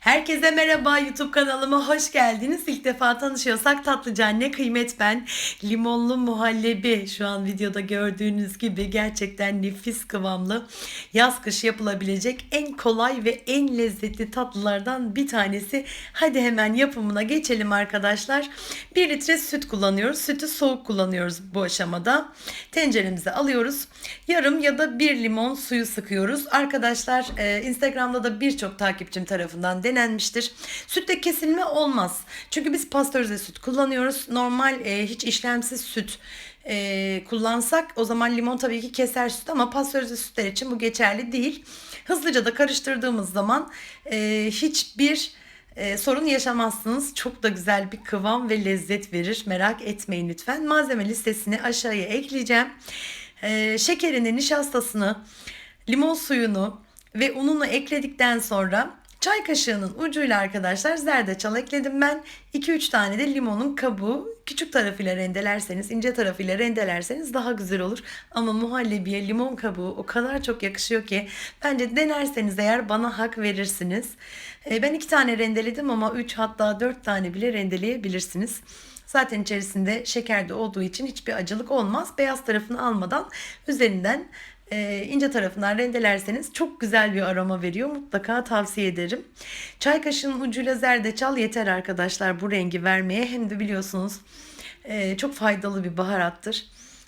Herkese merhaba YouTube kanalıma hoş geldiniz. İlk defa tanışıyorsak tatlıca anne kıymet ben. Limonlu muhallebi şu an videoda gördüğünüz gibi gerçekten nefis kıvamlı yaz kış yapılabilecek en kolay ve en lezzetli tatlılardan bir tanesi. Hadi hemen yapımına geçelim arkadaşlar. 1 litre süt kullanıyoruz. Sütü soğuk kullanıyoruz bu aşamada. Tenceremize alıyoruz. Yarım ya da bir limon suyu sıkıyoruz. Arkadaşlar e, Instagram'da da birçok takipçim tarafından denenmiştir. Sütte kesilme olmaz. Çünkü biz pastörize süt kullanıyoruz. Normal e, hiç işlemsiz süt e, kullansak o zaman limon tabii ki keser süt ama pastörize sütler için bu geçerli değil. Hızlıca da karıştırdığımız zaman e, hiçbir e, sorun yaşamazsınız. Çok da güzel bir kıvam ve lezzet verir. Merak etmeyin lütfen. Malzeme listesini aşağıya ekleyeceğim. E, şekerini, nişastasını, limon suyunu ve ununu ekledikten sonra çay kaşığının ucuyla arkadaşlar zerdeçal ekledim ben. 2-3 tane de limonun kabuğu küçük tarafıyla rendelerseniz, ince tarafıyla rendelerseniz daha güzel olur. Ama muhallebiye limon kabuğu o kadar çok yakışıyor ki bence denerseniz eğer bana hak verirsiniz. E, ben 2 tane rendeledim ama 3 hatta 4 tane bile rendeleyebilirsiniz. Zaten içerisinde şeker de olduğu için hiçbir acılık olmaz. Beyaz tarafını almadan üzerinden e, ince tarafından rendelerseniz çok güzel bir aroma veriyor. Mutlaka tavsiye ederim. Çay kaşığının ucuyla zerdeçal yeter arkadaşlar bu rengi vermeye. Hem de biliyorsunuz e, çok faydalı bir baharattır.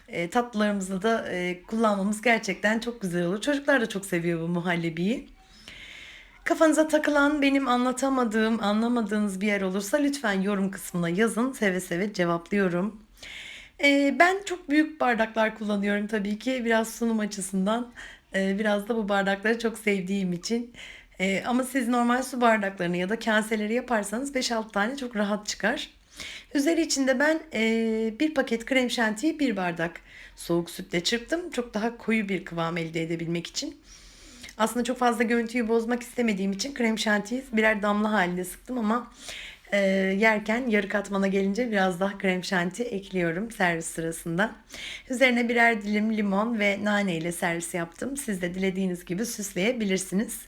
E, tatlılarımızda da e, kullanmamız gerçekten çok güzel olur. Çocuklar da çok seviyor bu muhallebiyi. Kafanıza takılan benim anlatamadığım, anlamadığınız bir yer olursa lütfen yorum kısmına yazın. Seve seve cevaplıyorum. Ee, ben çok büyük bardaklar kullanıyorum tabii ki. Biraz sunum açısından. Ee, biraz da bu bardakları çok sevdiğim için. Ee, ama siz normal su bardaklarını ya da kaseleri yaparsanız 5-6 tane çok rahat çıkar. Üzeri içinde ben e, bir paket krem şantiyi bir bardak soğuk sütle çırptım. Çok daha koyu bir kıvam elde edebilmek için. Aslında çok fazla görüntüyü bozmak istemediğim için krem şantiyi birer damla halinde sıktım ama e, yerken yarı katmana gelince biraz daha krem şanti ekliyorum servis sırasında. Üzerine birer dilim limon ve nane ile servis yaptım. Siz de dilediğiniz gibi süsleyebilirsiniz.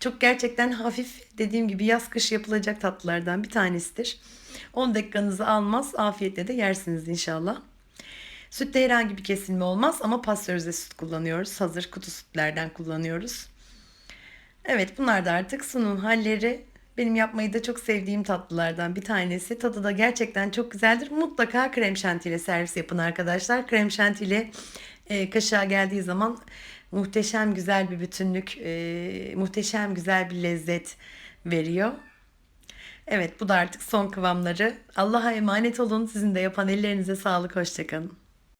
Çok gerçekten hafif dediğim gibi yaz kış yapılacak tatlılardan bir tanesidir. 10 dakikanızı almaz afiyetle de yersiniz inşallah. Sütte herhangi bir kesilme olmaz ama pastörize süt kullanıyoruz. Hazır kutu sütlerden kullanıyoruz. Evet bunlar da artık sunum halleri. Benim yapmayı da çok sevdiğim tatlılardan bir tanesi. Tadı da gerçekten çok güzeldir. Mutlaka krem şantiyle servis yapın arkadaşlar. Krem şantiyle e, kaşığa geldiği zaman muhteşem güzel bir bütünlük, e, muhteşem güzel bir lezzet veriyor. Evet bu da artık son kıvamları. Allah'a emanet olun. Sizin de yapan ellerinize sağlık. Hoşçakalın.